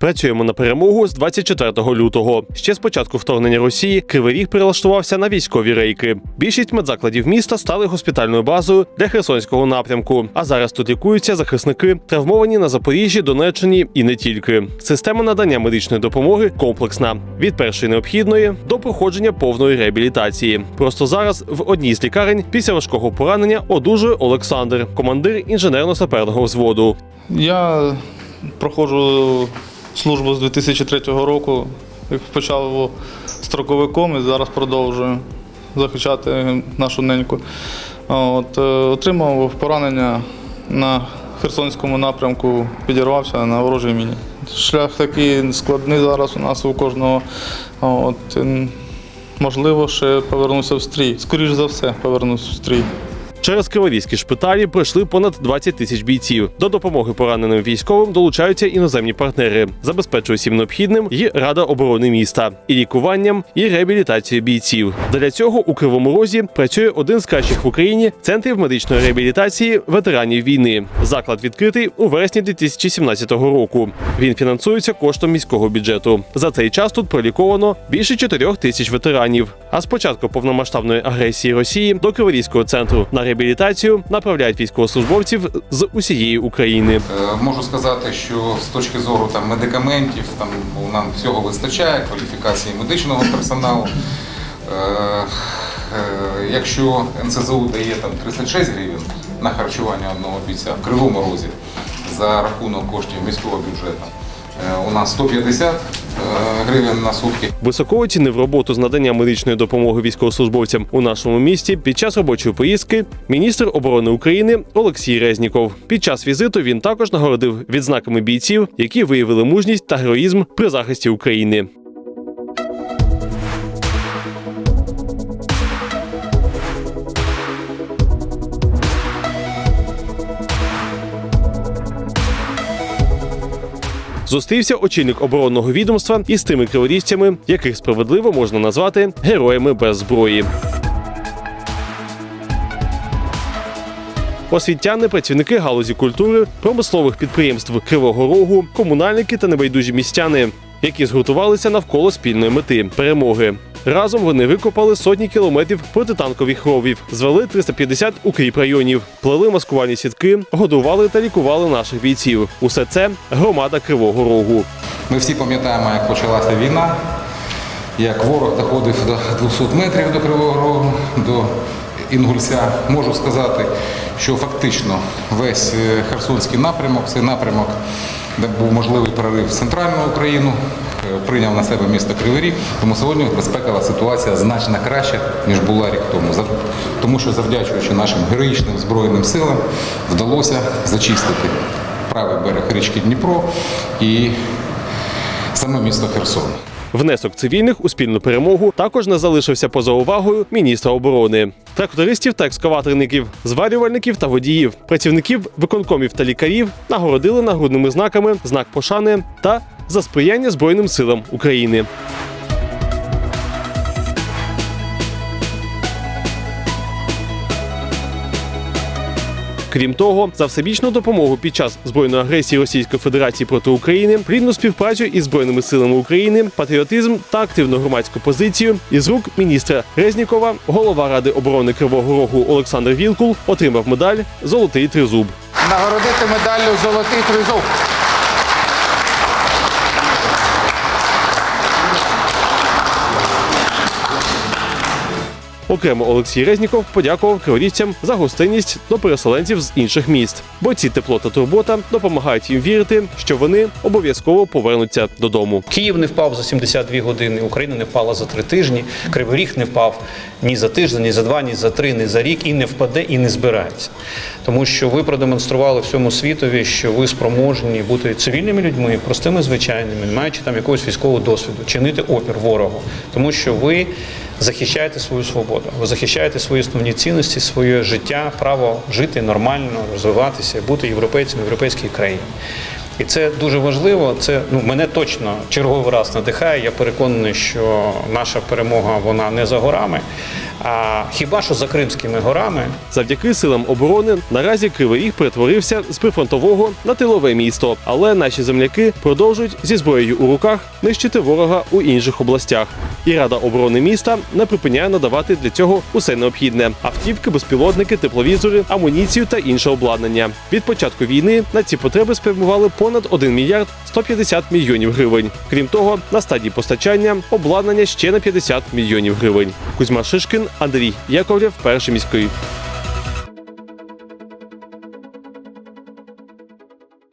Працюємо на перемогу з 24 лютого. Ще з початку вторгнення Росії Кривий Ріг прилаштувався на військові рейки. Більшість медзакладів міста стали госпітальною базою для Херсонського напрямку. А зараз тут лікуються захисники, травмовані на Запоріжжі, Донеччині і не тільки. Система надання медичної допомоги комплексна від першої необхідної до проходження повної реабілітації. Просто зараз в одній з лікарень після важкого поранення одужує Олександр, командир інженерно-саперного взводу. Я проходжу службу з 2003 року. Почав строковиком і зараз продовжую захищати нашу неньку. От, е, отримав поранення на Херсонському напрямку, підірвався на ворожій міні. Шлях такий складний зараз у нас у кожного. От, можливо, ще повернуся в стрій. Скоріше за все, повернусь в стрій. Через криворізькі шпиталі пройшли понад 20 тисяч бійців. До допомоги пораненим військовим долучаються іноземні партнери, забезпечує всім необхідним і Рада оборони міста, і лікуванням, і реабілітацією бійців. Для цього у Кривому Розі працює один з кращих в Україні центрів медичної реабілітації ветеранів війни. Заклад відкритий у вересні 2017 року. Він фінансується коштом міського бюджету. За цей час тут проліковано більше 4 тисяч ветеранів. А з початку повномасштабної агресії Росії до Криворізького центру на реабілітацію направляють військовослужбовців з усієї України. Е, Можу сказати, що з точки зору там медикаментів там ну, нам всього вистачає, кваліфікації медичного персоналу. Е, е, Якщо НСЗУ дає там 36 гривень на харчування одного бійця в Кривому Розі за рахунок коштів міського бюджету, у нас 150 е, гривень на сутки. Високо оцінив роботу з надання медичної допомоги військовослужбовцям у нашому місті під час робочої поїздки міністр оборони України Олексій Резніков. Під час візиту він також нагородив відзнаками бійців, які виявили мужність та героїзм при захисті України. Зустрівся очільник оборонного відомства із тими криворізцями, яких справедливо можна назвати героями без зброї. Освітяни, працівники галузі культури, промислових підприємств Кривого Рогу, комунальники та небайдужі містяни, які згуртувалися навколо спільної мети перемоги. Разом вони викопали сотні кілометрів протитанкових ровів, звели 350 укріп районів, плели маскувальні сітки, годували та лікували наших бійців. Усе це громада Кривого Рогу. Ми всі пам'ятаємо, як почалася війна, як ворог доходив до 200 метрів до Кривого Рогу, до Інгульця. Можу сказати, що фактично весь е, Херсонський напрямок, цей напрямок, де був можливий прорив в центральну Україну, е, прийняв на себе місто Кривий Ріг. Тому сьогодні безпекова ситуація значно краща, ніж була рік тому. Тому що завдячуючи нашим героїчним Збройним силам вдалося зачистити правий берег річки Дніпро і саме місто Херсон. Внесок цивільних у спільну перемогу також не залишився поза увагою міністра оборони, трактористів та екскаваторників, зварювальників та водіїв, працівників виконкомів та лікарів нагородили нагрудними знаками знак пошани та за сприяння Збройним силам України. Крім того, за всебічну допомогу під час збройної агресії Російської Федерації проти України, плідну співпрацю із збройними силами України, патріотизм та активну громадську позицію із рук міністра Резнікова, голова ради оборони Кривого Рогу Олександр Вілкул отримав медаль Золотий тризуб. нагородити медаллю Золотий тризуб. Окремо Олексій Резніков подякував криворіжцям за гостинність до переселенців з інших міст. Бо ці тепло та турбота допомагають їм вірити, що вони обов'язково повернуться додому. Київ не впав за 72 години, Україна не впала за три тижні, Кривий Ріг не впав ні за тиждень, ні за два, ні за три, ні за рік і не впаде, і не збирається. Тому що ви продемонстрували всьому світові, що ви спроможні бути цивільними людьми, простими звичайними, не маючи там якогось військового досвіду, чинити опір ворогу, тому що ви захищаєте свою свободу, ви захищаєте свої основні цінності, своє життя, право жити нормально, розвиватися, бути європейцем в європейській країні. І це дуже важливо. Це ну мене точно черговий раз надихає. Я переконаний, що наша перемога вона не за горами. А хіба що за Кримськими горами Завдяки силам оборони наразі Кривий Ріг перетворився з прифронтового на тилове місто. Але наші земляки продовжують зі зброєю у руках нищити ворога у інших областях. І Рада оборони міста не припиняє надавати для цього усе необхідне: автівки, безпілотники, тепловізори, амуніцію та інше обладнання. Від початку війни на ці потреби спрямували понад 1 мільярд 150 мільйонів гривень. Крім того, на стадії постачання обладнання ще на 50 мільйонів гривень. Кузьма Шишкін, Андрій Яковлєв, перший міський.